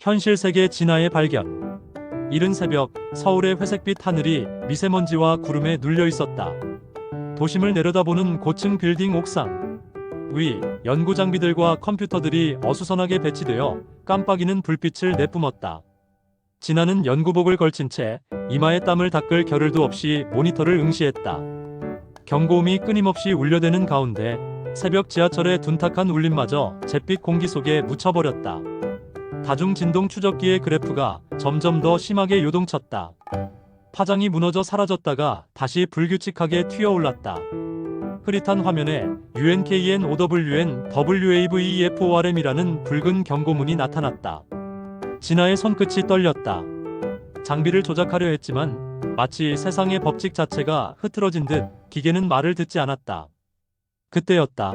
현실 세계 진화의 발견. 이른 새벽 서울의 회색빛 하늘이 미세먼지와 구름에 눌려 있었다. 도심을 내려다보는 고층 빌딩 옥상. 위 연구 장비들과 컴퓨터들이 어수선하게 배치되어 깜빡이는 불빛을 내뿜었다. 진아는 연구복을 걸친 채 이마에 땀을 닦을 겨를도 없이 모니터를 응시했다. 경고음이 끊임없이 울려대는 가운데 새벽 지하철의 둔탁한 울림마저 잿빛 공기 속에 묻혀버렸다. 다중 진동 추적기의 그래프가 점점 더 심하게 요동쳤다. 파장이 무너져 사라졌다가 다시 불규칙하게 튀어올랐다. 흐릿한 화면에 UNKN OWN WAVEFORM이라는 붉은 경고문이 나타났다. 진아의 손끝이 떨렸다. 장비를 조작하려 했지만 마치 세상의 법칙 자체가 흐트러진 듯 기계는 말을 듣지 않았다. 그때였다.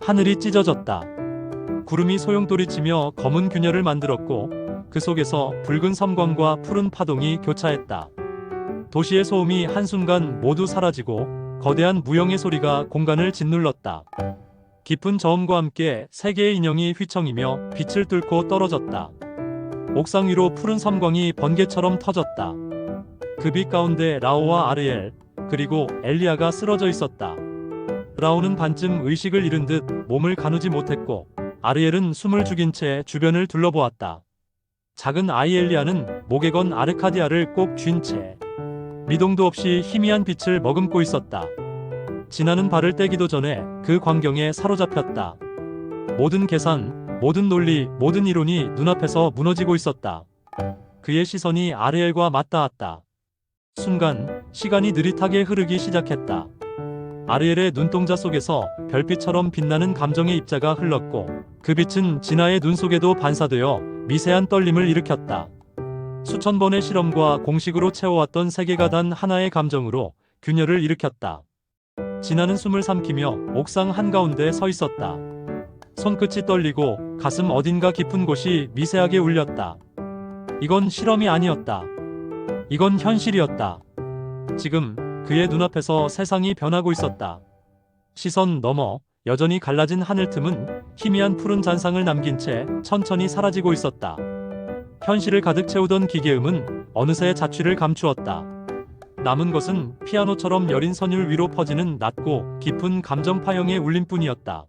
하늘이 찢어졌다. 구름이 소용돌이 치며 검은 균열을 만들었고 그 속에서 붉은 섬광과 푸른 파동이 교차했다. 도시의 소음이 한순간 모두 사라지고 거대한 무용의 소리가 공간을 짓눌렀다. 깊은 저음과 함께 세 개의 인형이 휘청이며 빛을 뚫고 떨어졌다. 옥상 위로 푸른 섬광이 번개처럼 터졌다. 그 빛 가운데 라오와 아르엘 그리고 엘리아가 쓰러져 있었다. 라오는 반쯤 의식을 잃은 듯 몸을 가누지 못했고 아르엘은 숨을 죽인 채 주변을 둘러보았다. 작은 아이 엘리아는 목에 건 아르카디아를 꼭 쥔 채 미동도 없이 희미한 빛을 머금고 있었다. 지나는 발을 떼기도 전에 그 광경에 사로잡혔다. 모든 계산, 모든 논리, 모든 이론이 눈앞에서 무너지고 있었다. 그의 시선이 아르엘과 맞닿았다. 순간 시간이 느릿하게 흐르기 시작했다. 아르엘의 눈동자 속에서 별빛처럼 빛나는 감정의 입자가 흘렀고 그 빛은 진아의 눈 속에도 반사되어 미세한 떨림을 일으켰다. 수천 번의 실험과 공식으로 채워왔던 세계가 단 하나의 감정으로 균열을 일으켰다. 진아는 숨을 삼키며 옥상 한가운데 서 있었다. 손끝이 떨리고 가슴 어딘가 깊은 곳이 미세하게 울렸다. 이건 실험이 아니었다. 이건 현실이었다. 지금 그의 눈앞에서 세상이 변하고 있었다. 시선 너머 여전히 갈라진 하늘 틈은 희미한 푸른 잔상을 남긴 채 천천히 사라지고 있었다. 현실을 가득 채우던 기계음은 어느새 자취를 감추었다. 남은 것은 피아노처럼 여린 선율 위로 퍼지는 낮고 깊은 감정 파형의 울림뿐이었다.